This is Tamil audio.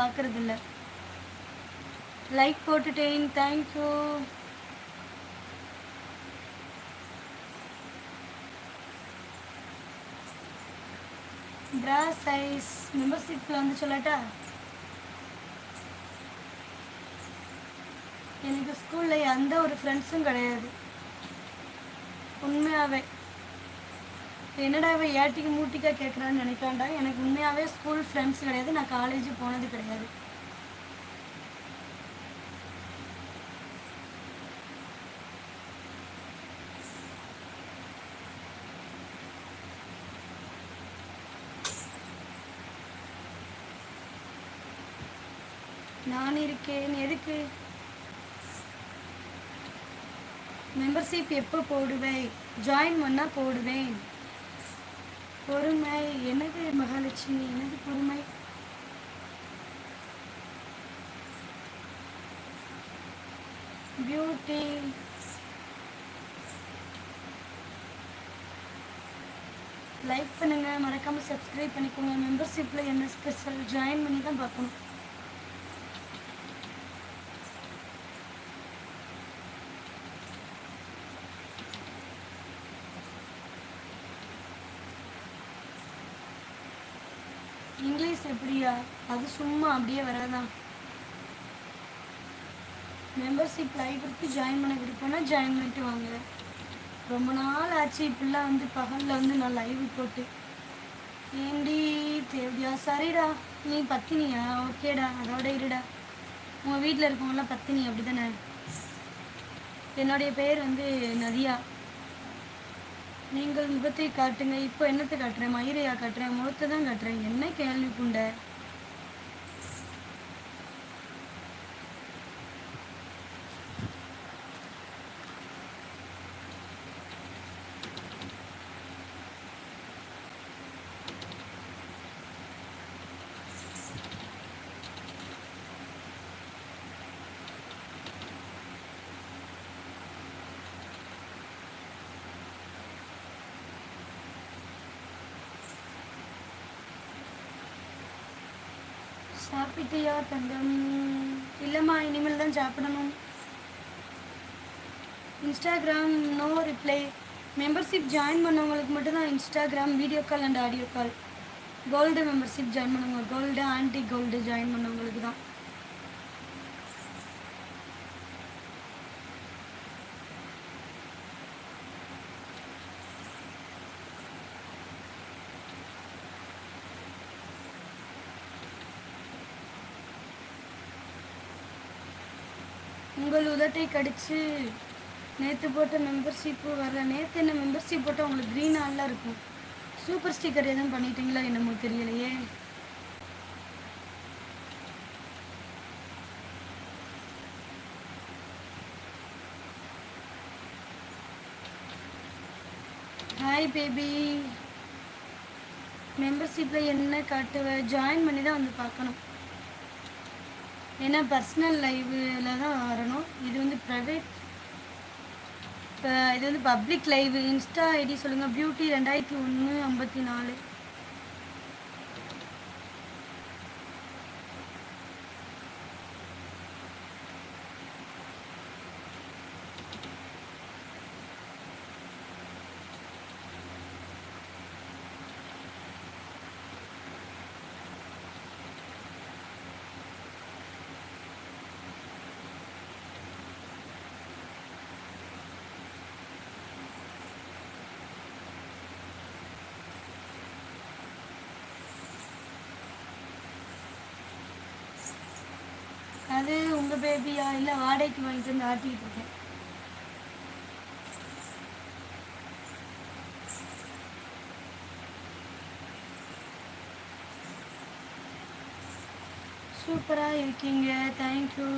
பார்க்குறதில்ல லைக் போட்டுட்டேன். தேங்க்யூ பிரா சைஸ் மெம்பர்ஷிப்பில் வந்து சொல்லட்டா? எனக்கு ஸ்கூலில் எந்த ஒரு ஃப்ரெண்ட்ஸும் கிடையாது. உண்மையாகவே என்னடா இவன் ஏட்டிக்கு மூட்டிக்கா கேட்குறான்னு நினைக்காண்டா எனக்கு உண்மையாகவே ஸ்கூல் ஃப்ரெண்ட்ஸ் கிடையாது. நான் காலேஜ் போனது கிடையாது. நான் இருக்கேன். எதுக்கு? மெம்பர்ஷிப் எப்போ போடுவேன்? ஜாயின் பண்ணால் போடுவேன். பொறுமை. எனது மகாலட்சுமி? எனது பொறுமை? பியூட்டி லைக் பண்ணுங்கள் மறக்காமல் சப்ஸ்கிரைப் பண்ணிக்கோங்க. மெம்பர்ஷிப்பில் என்ன ஸ்பெஷல் ஜாயின் பண்ணி தான் பார்க்கணும். இங்கிலீஷ் எப்படியா? அது சும்மா அப்படியே வராதான் மெம்பர்ஷிப் லைப்ரரிக்கு ஜாயின் பண்ண விருப்பம்னா ஜாயின் பண்ணிட்டு வாங்க. ரொம்ப நாள் ஆச்சு இப்படிலாம் வந்து பகலில் வந்து நான் லைவ் போட்டு. ஏண்டி தேவையா சரிடா நீ பத்தினியா? ஓகேடா அதோட இருடா. உங்கள் வீட்டில் இருக்கவங்களாம் பத்தினி அப்படி தானே என்னுடைய பேர் வந்து நதியா. நீங்கள் முகத்தை காட்டுங்க இப்போ என்னத்தை காட்டுறேன்? மயிரையா காட்டுறேன்? முகத்தை தான் காட்டுறேன்? என்ன கேள்வி புண்டை சாப்பிட்டியா தங்கம்? இல்லைம்மா இனிமேல் தான் சாப்பிடணும். Instagram no reply membership join பண்ணவங்களுக்கு மட்டும்தான் Instagram video call and audio call gold membership join பண்ணவங்க கோல்டு ஆன்டி கோல்டு ஜாயின் பண்ணவங்களுக்கு தான். உங்கள் உதட்டை கடிச்சு நேற்று போட்ட மெம்பர்ஷிப்பு வர நேற்று என்ன மெம்பர்ஷிப் போட்டால் உங்களுக்கு க்ரீன் ஆல்லாம் இருக்கும். சூப்பர் ஸ்டிக்கர் எதுவும் பண்ணிட்டீங்களா என்னமோ தெரியலையே. ஹாய் பேபி மெம்பர்ஷிப்பில் என்ன காட்டுவ? ஜாயின் பண்ணி தான் வந்து பார்க்கணும். ஏன்னா பர்சனல் லைவில் தான் வரணும். இது வந்து ப்ரைவேட் இது வந்து பப்ளிக் லைவ் இன்ஸ்டா ஐடி சொல்லுங்கள் பியூட்டி ரெண்டாயிரத்தி ஒன்று ஐம்பத்தி நாலு. உங்க உங்கள் பேபியா இல்லை வாடகைக்கு வாங்கிட்டு வந்து ஆட்டிக்கிட்டு இருக்கேன். சூப்பராக இருக்கீங்க. தேங்க்யூ